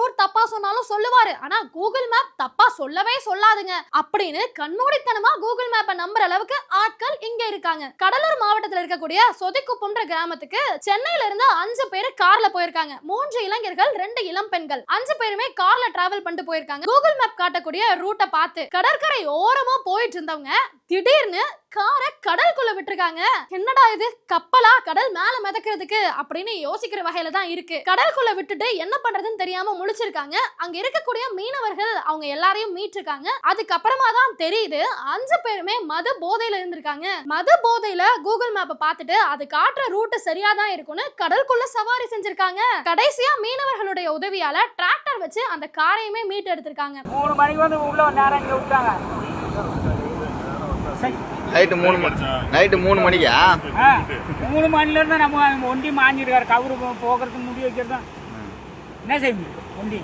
Root தப்பா சொன்னாலும் சொல்லுவாரு. ஆனா கூகுள் மேப் தப்பா சொல்லவே சொல்லாதுங்க. அப்படின்னு கண்மூடித்தனமா கூகுள் மேப்பை நம்புற அளவுக்கு ஆட்கள் இங்க இருக்காங்க. கடலூர் மாவட்டத்துல இருக்கக்கூடிய சொதிக்குப்பம்ன்ற கிராமத்துக்கு சென்னையில இருந்து அஞ்சு பேர் கார்ல போயிருக்காங்க. மூன்று இளைஞர்கள் ரெண்டு இளம் பெண்கள். அஞ்சு பேருமே கார்ல டிராவல் பண்ணிட்டு போயிருக்காங்க. கூகுள் மேப் காட்டக்கூடிய ரூட்டை பார்த்து கடற்கரை ஓரமா போயிட்டு இருந்தவங்க திடீர்னு காரை கடலுக்குள்ள விட்டுருக்காங்க. என்னடா இது? கப்பலா? கடல் மேல மிதக்கிறதுக்கு? அப்படின்னு யோசிக்கிற வகையில தான் இருக்கு. கடலுக்குள்ள விட்டுட்டு என்ன பண்றதுன்னு தெரியாம முழிச்சிருக்காங்க அங்க இருக்கக்கூடிய மீனவர்கள் அவங்க எல்லாரையும் மீட்டிருக்காங்க. அதுக்கப்புறமா தான் தெரியுது அஞ்சு பேருமே மது போதையில இருந்திருக்காங்க. மது போதையில கூகுள் மேப்பை பார்த்துட்டு அது காட்டுற ரூட் சரியா தான் இருக்கும்னு கடலுக்குள்ள சவாரி செஞ்சிருக்காங்க. கடைசியா மீனவர்களுடைய உதவியால டிராக்டர் வச்சு அந்த காரையுமே மீட்டு எடுத்திருக்காங்க. மூணு மணிக்கு வந்து உள்ள நேரம் இங்கே விட்டாங்க. நைட்டு மூணு மணி நைட்டு மூணு மணிக்கா? மூணு மணிலேருந்து நம்ம ஒண்டி மாஞ்சிருக்காரு கவுரு போகிறதுக்கு முடி வைக்கிறதும். என்ன செய்ய முடியும் ஒண்டி